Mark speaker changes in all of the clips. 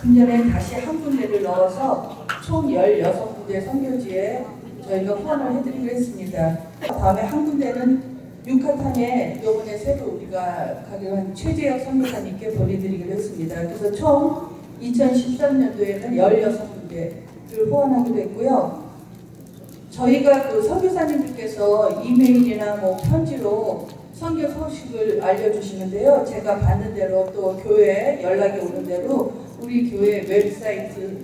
Speaker 1: 금년에 다시 한 군데를 넣어서 총 16군데 선교지에 저희가 후원을 해드리기로 했습니다. 다음에 한 군데는 유카탄에 이번에 새로 우리가 가기로 한 최재혁 선교사님께 보내드리기로 했습니다. 그래서 총 2013년도에는 16군데를 후원하기로 했고요. 저희가 그 선교사님들께서 이메일이나 뭐 편지로 선교 소식을 알려주시는데요. 제가 받는 대로 또 교회에 연락이 오는 대로 우리 교회 웹사이트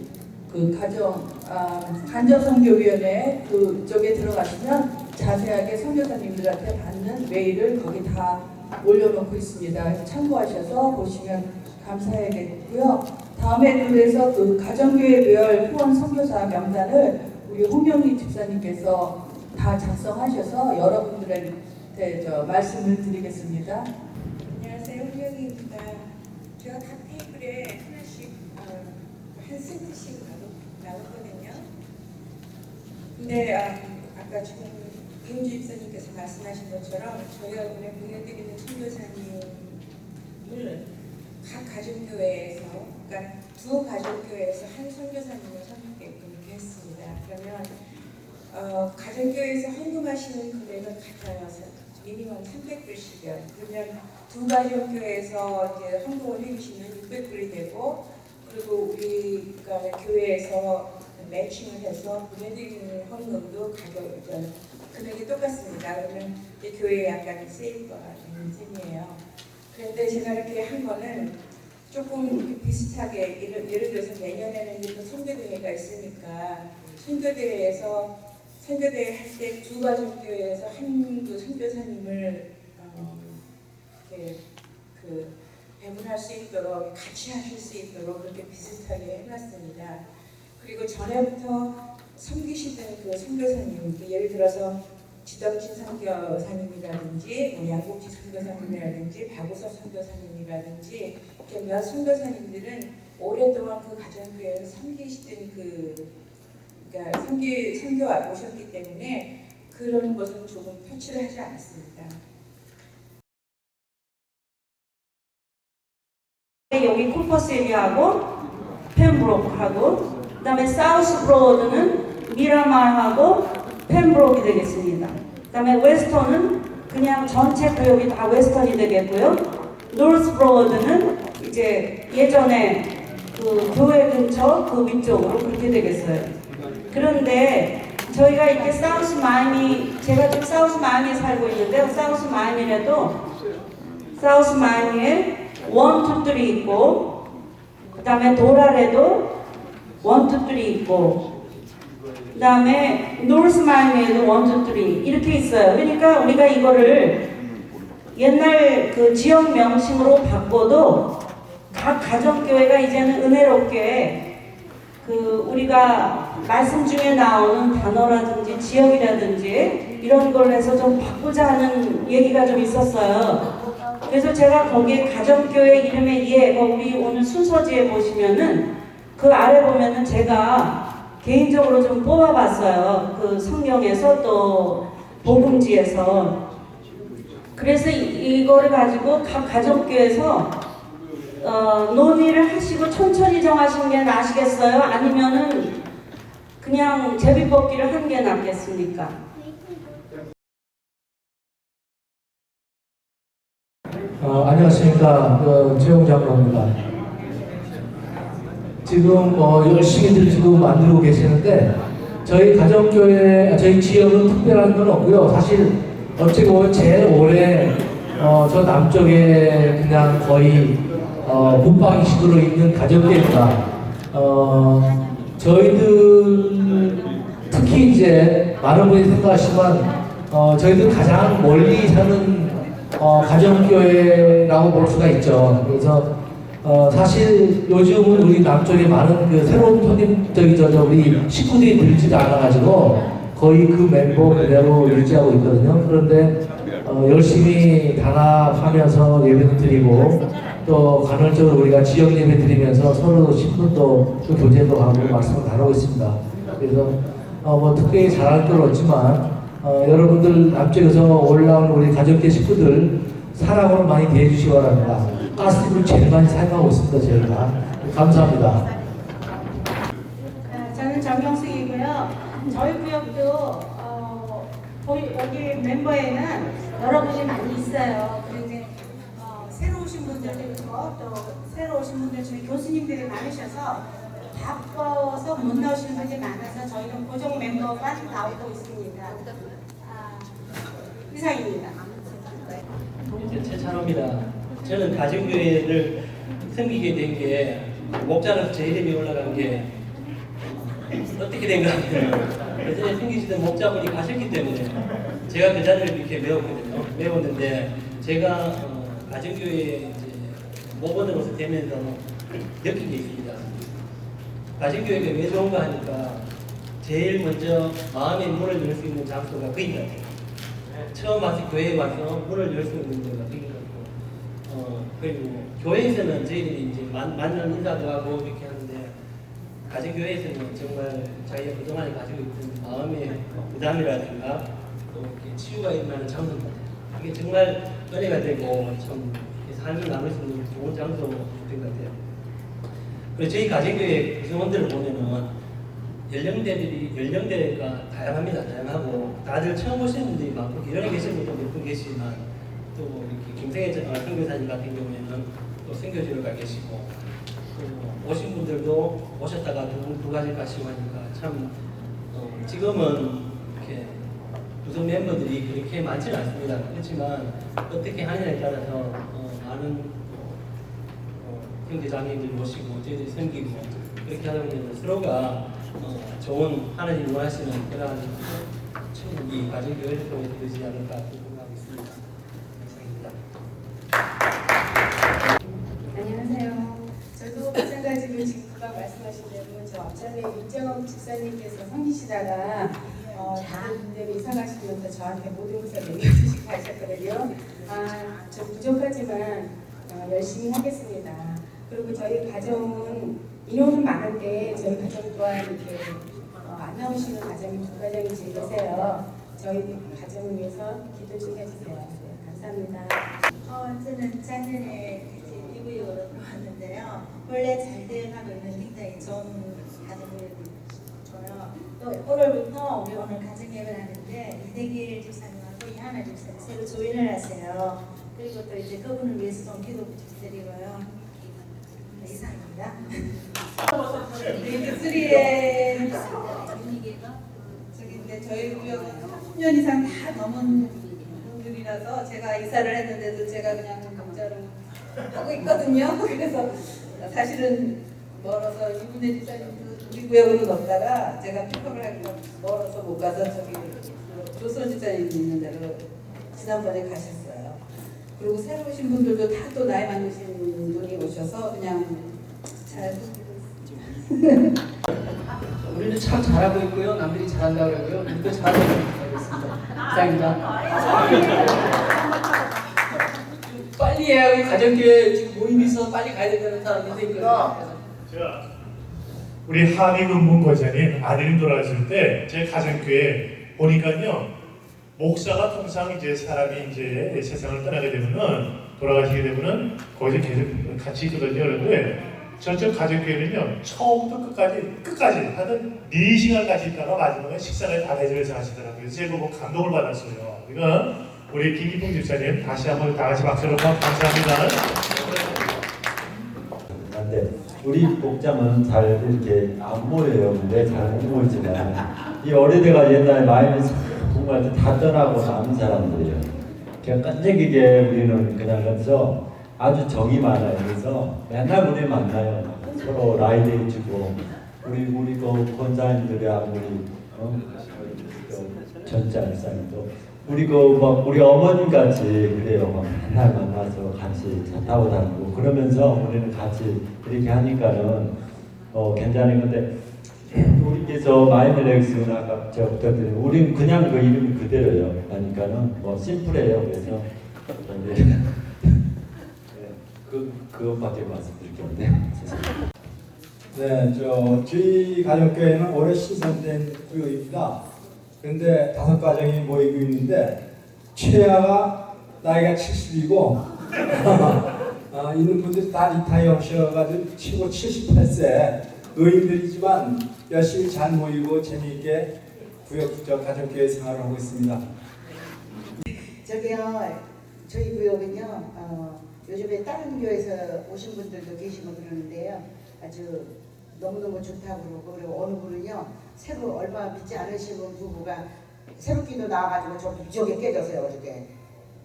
Speaker 1: 그 가정 아, 간접선교위원회 그쪽에 들어가시면 자세하게 선교사님들한테 받는 메일을 거기 다 올려놓고 있습니다. 참고하셔서 보시면 감사하겠고요. 다음에 그래서 그 가정교회별 후원 선교사 명단을 우리 홍명희 집사님께서 다 작성하셔서 여러분들한테 저 말씀을 드리겠습니다.
Speaker 2: 안녕하세요, 홍명희입니다. 제가 각 테이블에 하나씩 어, 한 세트씩 나눴- 나눴거든요. 근데 아, 아까 지금 이은주 집사님께서 말씀하신 것처럼 저희가 오늘 보내드리는 선교사님을 각 가정교회에서, 그러니까 두 가정교회에서 한 선교사님을 선택했고 이렇게 했습니다. 그러면 어, 가정교회에서 헌금하시는 금액은 같아요. 미니멈 300불씩이요. 그러면 두 가정교회에서 이제 헌금을 해주시면 600불이 되고 그리고 우리가 교회에서 매칭을 해서 보내드리는 헌금도 가격 저, 금액이 똑같습니다. 그러면 이 교회에 약간 세이브가 되는 셈이에요. 그런데 제가 이렇게 한 거는 조금 비슷하게 예를, 예를 들어서 내년에는 이제 또 선교대회가 있으니까 선교대회에서 선교대회 할 때 두 가정 교회에서 한그 선교사님을 어, 그 배분할 수 있도록 같이 하실 수 있도록 그렇게 비슷하게 해놨습니다. 그리고 전에부터 섬기시던 그 선교사님, 그 예를 들어서 지덕진 선교사님이라든지 뭐 양국지 선교사님이라든지 박우섭 선교사님이라든지 이렇게 몇 선교사님들은 오랫동안 그 가정교회에서 섬기시던 그 그러니까 선교 선교 오셨기 때문에 그런 것은 조금 표출을 하지 않았습니다.
Speaker 3: 여기 코퍼스 에리아하고 펜브로크하고 그다음에 사우스 브로드는 미라마하고 펜브로크이 되겠습니다. 그다음에 웨스턴은 그냥 전체 구역이 다 웨스턴이 되겠고요. 노스 브로드는 이제 예전에 그 교회 근처 그 위쪽으로 그렇게 되겠어요. 그런데 저희가 이렇게 사우스 마이미 제가 지금 사우스 마이미에 살고 있는데요. 사우스 마이미라도 사우스 마이미에 원, 투, 쓰리 있고 그 다음에 도랄에도 원, 투, 쓰리 있고 그 다음에 노스 마이미에도 원, 투, 쓰리 이렇게 있어요. 그러니까 우리가 이거를 옛날 그 지역 명칭으로 바꿔도 각 가정교회가 이제는 은혜롭게 그 우리가 말씀 중에 나오는 단어라든지 지역이라든지 이런 걸 해서 좀 바꾸자 하는 얘기가 좀 있었어요. 그래서 제가 거기에 가정교회 이름에 예, 뭐 우리 오늘 순서지에 보시면은 그 아래 보면은 제가 개인적으로 좀 뽑아봤어요. 그 성경에서 또 복음지에서. 그래서 이, 이거를 가지고 각 가정교회에서 어, 논의를 하시고 천천히 정하시는 게 나으시겠어요? 아니면은 그냥 제비뽑기를 하는 게 낫겠습니까?
Speaker 4: 어, 안녕하십니까. 어, 최영 장로입니다. 지금 어, 열심히들 지금 만들고 계시는데, 저희 가정교회, 아, 저희 지역은 특별한 건 없고요. 사실, 어찌 보면 제일 오래, 어, 저 남쪽에 그냥 거의, 어, 문방식으로 있는 가정교회입니다. 어, 저희들, 특히 이제, 많은 분이 생각하시지만, 어, 저희들 가장 멀리 사는 어, 가정교회라고 볼 수가 있죠. 그래서 어, 사실 요즘은 우리 남쪽에 많은 그 새로운 손님 저기 저, 저 우리 식구들이 들지도 않아가지고 거의 그 멤버 그대로 유지하고 있거든요. 그런데 어, 열심히 단합하면서 예배도 드리고 또 간헐적으로 우리가 지역 예배 드리면서 서로 식구도 또 교제도 하고 말씀을 나누고 있습니다. 그래서 어, 뭐 특별히 잘할 건 없지만 어, 여러분들 남쪽에서 올라온 우리 가족계 식구들 사랑으로 많이 대해주시기 바랍니다. 가스집을 제일 많이 사용하고 있습니다, 저희가. 감사합니다.
Speaker 5: 네, 저는 정경숙이고요. 저희 구역도 어, 여기 멤버에는 여러 분이 많이 있어요. 오신 분들도 있고 또 새로 오신 분들 중에 교수님들이 많으셔서 바빠서 못 나오시는 분들이 많아서 저희는 고정 멤버만 나오고 있습니다. 아, 이상입니다.
Speaker 6: 이제 최찬호입니다. 저는 가정교회를 섬기게 된 게 목자로서 제 이름이 올라간 게 어떻게 된가 예전에 섬기시던 목자분이 가셨기 때문에 제가 그 자리를 이렇게 메웠거든요. 메웠는데 제가 어, 가정교회 모범으로서 되면서 느낀 게 있습니다. 가정교회가 왜 좋은가 하니까 제일 먼저 마음의 문을 열 수 있는 장소가 그인 것 같아요. 처음 와서 교회에 와서 문을 열 수 있는 데가 그인 것 같고 어, 그리고 교회에서는 저희들이 이제 만, 만난 인사도 하고 이렇게 하는데 가정교회에서는 정말 자기가 그동안에 가지고 있던 마음의 부담이라든가 또 이렇게 치유가 일어나는 장소 같아요. 이게 정말 은혜가 되고 참 삶을 나눌 수 있는 좋은 장소인 것 같아요. 그리고 저희 가정교회 구성원들을 보면은 연령대들이 연령대가 다양합니다. 다양하고 다들 처음 오시는 분들이 많고 기존에 계신 분도 몇분 계시지만 또 이렇게 어, 선교사님 같은 경우에는 또 선교지를 가 계시고 또 오신 분들도 오셨다가 두, 두 가지 가시고 하니까 참 어, 지금은 이렇게 구성 멤버들이 그렇게 많지는 않습니다. 그렇지만 어떻게 하느냐에 따라서 어, 많은 어, 형제자매들 모시고 저희들이 섬기고 그렇게 하다 보면 서로가 어, 좋은 하나님 원하시는 그러한 충분히 가정교회를 통해 되지 않을까 생각하고 있습니다. 이상입니다.
Speaker 2: 안녕하세요. 저도 마찬가지로 지금 금방 말씀하신 대로 저 앞전에 윤정원 집사님께서 섬기시다가 어, 다른 분들이 이사 가시면서 저한테 모든 것을 맡겨주시고 가셨거든요. 아, 좀 부족하지만 어, 열심히 하겠습니다. 그리고 저희 가정은 인원은 많은데 저희 가정 또한 이렇게 어, 안 나오시는 가정이 두 가정이 계세요. 저희 가정을 위해서 기도 좀 해주세요. 네, 감사합니다.
Speaker 7: 어, 저는 작년에 이제 미국으로 들어왔는데요. 원래 잘 되어가고 있는 굉장히 좋은 가정을 줘요. 또 올해부터 우리 오늘 가정 예배를 하는데 이대길 집사님하고 이하나 집사님 새로 조인을 하세요. 그리고 또 이제 그분을 위해서 좀 기도 부탁드리고요. 네, 이상입니다.
Speaker 2: 립스리에 저기 근데 저희 구역은 30년 이상 다 넘은 분들이라서 제가 이사를 했는데도 제가 그냥 공짜로 하고 있거든요. 그래서 사실은 멀어서 이분의 집사님도 우리 구역으로 넣다가 제가 픽업을 하기가 멀어서 못 가서 저기 조선 집사님 있는 데로 지난번에 가셨어요. 그리고 새로 오신 분들도 다 또 나이 많으신 분이 오셔서 그냥 잘
Speaker 8: 우리는 참 잘하고 있고요. 남들이 잘한다고 그러고요. 우리도 잘하고 있습니다. 이상입니다. 빨리 해야 우리 가정교회 지금 모임이 있어서 빨리 가야 된다는 사람이 있거든요.
Speaker 9: 제가 우리 한의군 문고장님 아들이 돌아가실 때 제 가정교회 보니까요 목사가 통상 이제 사람이 이제 세상을 떠나게 되면은 돌아가시게 되면은 거기서 계속 같이 있거든요. 그런데 저쪽 가정교회는요 처음부터 끝까지 끝까지 하여튼 4 시간까지 있다가 마지막에 식사를 다 대접해서 하시더라고요. 그래서 제가 보고 감동을 받았어요. 그러니까 우리 김기봉 집사님 다시 한번 다 같이 박수로 감사합니다.
Speaker 10: 근데 우리 복장은 잘 이렇게 안 보여요. 근데 잘못 보이지만 이 어린애가 옛날에 마음이 정말 다 떠나고 남은 사람들이에요. 그냥 끈질기게 우리는 그냥 그래서 아주 정이 많아요. 그래서 맨날 우리 만나요. 서로 라이드 해주고 우리 우리 그 권사님들이야 우리 어? 그 전장사님도 우리 그 막 우리 어머님 같이 그래요. 막 맨날 만나 서 같이 차 타고 다니고 그러면서 우리는 같이 이렇게 하니까는 어 괜찮은 건데 우리께서 마이멜렉스 아까 제가 부탁드린 우리는 그냥 그 이름 그대로요. 그러니까는 뭐 심플해요. 그래서 네, 그 그것밖에 말씀드릴 게 없네요. 죄송합니다.
Speaker 11: 네, 저 저희 가정교회는 올해 신선된 구역입니다. 그런데 다섯 가정이 모이고 있는데 최하가 나이가 70이고 아, 있는 분들이 다 리타이어 하셔가지고 치고 78세 노인들이지만 열심히 잘 모이고 재미있게 구역구적 가족교회 생활을 하고 있습니다.
Speaker 12: 저기요, 저희 구역은요, 어, 요즘에 다른 교회에서 오신 분들도 계시고 그러는데요. 아주 너무너무 좋다고 그러고, 그리고 어느 분은요, 새로 얼마 믿지 않으시는 부부가 새롭기도 나와가지고 저 무지하게 깨졌어요, 어저께.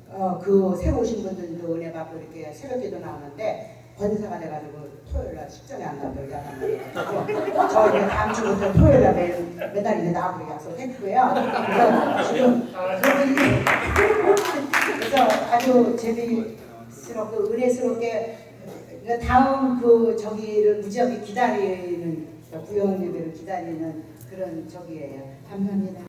Speaker 12: 어, 그 새로 오신 분들도 은혜 받고 이렇게 새롭게도 나오는데, 권사가 돼가지고 토요일 날 식전에 안 나오고 야단 말이에요. 저 이제 다음 주부터 토요일 날 매일, 매달 이제 나오기로 약속했고요. 그래서 지금 그래서 아주 재미스럽고 은혜스럽게 다음 그 저기를 무지하게 기다리는 구형님을 기다리는 그런 저기예요. 감사합니다.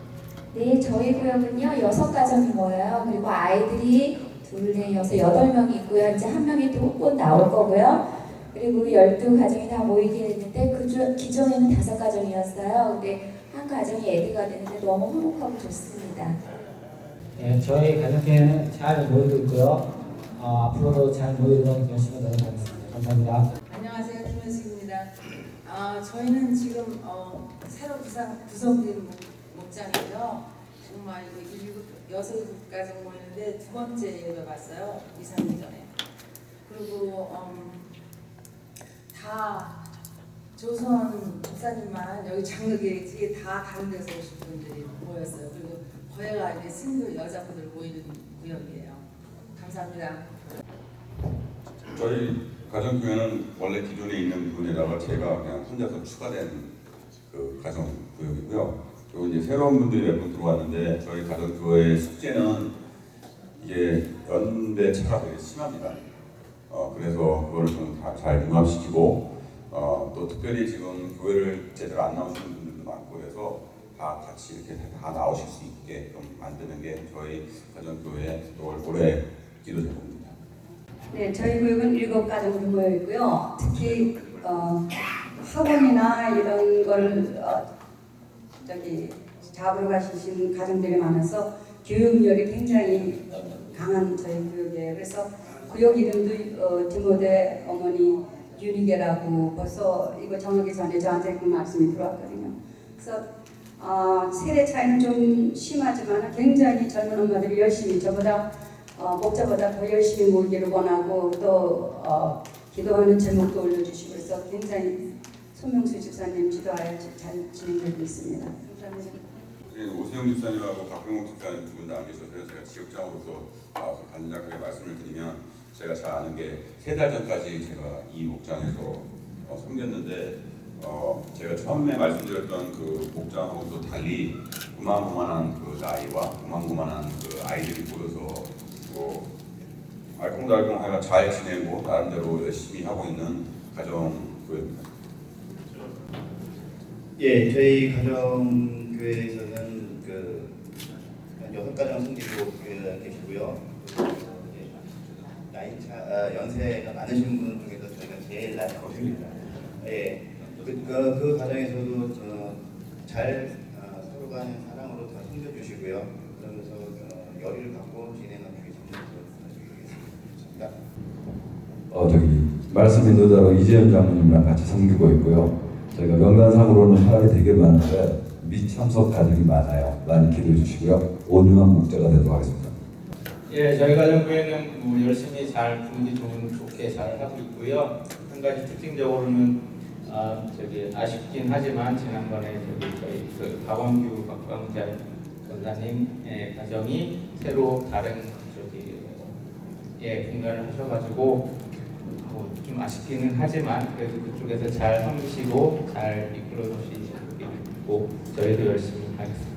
Speaker 13: 네, 저희 구역은요 여섯 가정이 모여요. 그리고 아이들이 둘, 넷, 여섯, 여덟 명이 있고요. 이제 한 명이 또곧 나올 거고요. 그리고 열두 가정이 다 모이게 됐는데 그 중, 기존에는 다섯 가정이었어요. 근데 한 가정이 애기가 되는데 너무 화목하고 좋습니다.
Speaker 14: 예, 저희 가족회는 잘 모이고 있고요. 어, 앞으로도 잘 모이도록 열심히 노력하겠습니다. 감사합니다.
Speaker 15: 안녕하세요. 김현숙입니다. 아, 저희는 지금 어, 새로 구성, 구성된 목, 목장이죠. 정말 이거 일곱, 여섯 가정 모이는데 두 번째 예배 봤어요. 2, 3년 전에. 그리고 음, 다 조선 목사님만 여기 장로계에 다 다른 데서 오신 분들이 모였어요. 그리고 거기가 이제 싱글 여자분들 모이는 구역이에요. 감사합니다.
Speaker 16: 저희 가정교회는 원래 기존에 있는 분에다가 제가 그냥 혼자서 추가된 그 가정구역이고요. 그리고 이제 새로운 분들이 몇 분 들어왔는데 저희 가정교회 숙제는 이게 연대 차가 되게 심합니다. 어, 그래서 그걸 좀잘 융합시키고 어, 또 특별히 지금 교회를 제대로 안 나오시는 분들도 많고 그래서 다 같이 이렇게 다 나오실 수 있게 좀 만드는 게 저희 가정교회 또 올해 기도 제목입니다.
Speaker 17: 네, 저희 구역은 일곱 가정으로 모여 있고요. 특히 어, 학원이나 이런 걸 어, 저기 잡으러 가시는 가정들이 많아서 교육열이 굉장히 강한 저희 구역이에요. 그래서 구역 이름도 어, 디모데 어머니 유니게라고 벌써 이거 정하기 전에 저한테 그 말씀이 들어왔거든요. 그래서 어, 세대 차이는 좀 심하지만 굉장히 젊은 엄마들이 열심히 저보다 어, 목자보다 더 열심히 모이기를 원하고 또 어, 기도하는 제목도 올려주시고 그래서 굉장히 손명수 집사님 지도하여 잘 진행되고 있습니다. 감사합니다.
Speaker 16: 예, 오세영 집사님하고 박병욱 집사님 두 분 다 안 계셔서요. 제가 지역장으로서 나와서 간략하게 말씀을 드리면 제가 잘 아는 게 세 달 전까지 제가 이 목장에서 어, 섬겼는데 어, 제가 처음에 말씀드렸던 그 목장하고도 달리 고만고만한 그 나이와 고만고만한 그 아이들이 모여서 뭐 알콩달콩 하여 잘 지내고 나름대로 열심히 하고 있는 가정교회입니다.
Speaker 18: 예, 저희 가정교회에서는 그 여섯 가정 성기도 계시고요. 그리고 이제 나이 차 아, 연세가 많으신 분 중에서 저희가 제일 나이입니다. 예, 그, 그, 그 가정에서도 어, 잘 어, 서로 간의 사랑으로 잘 섬겨주시고요. 그러면서 어, 열의를 갖고 진행하고 계십니다.
Speaker 10: 어 저기 말씀 인도자로 이재현 장로님이랑 같이 섬기고 있고요. 저희가 명단상으로는 사람이 되게 많은데 미참석 가정이 많아요. 많이 기도해 주시고요. 온유한 목자가 되도록 하겠습니다.
Speaker 19: 예, 저희 가정교회는 뭐 열심히 잘 분위기 좋은 좋게 잘 하고 있고요. 한 가지 특징적으로는 아, 저기 아쉽긴 하지만 지난번에 저기 저희 그 박원규 박광자 권사님의 가정이 새로 다른 저기 예 분가를 하셔가지고 뭐 좀 아쉽기는 하지만 그래도 그쪽에서 잘 섬기시고 잘 이끌어 주시고 저희도 열심히 하겠습니다.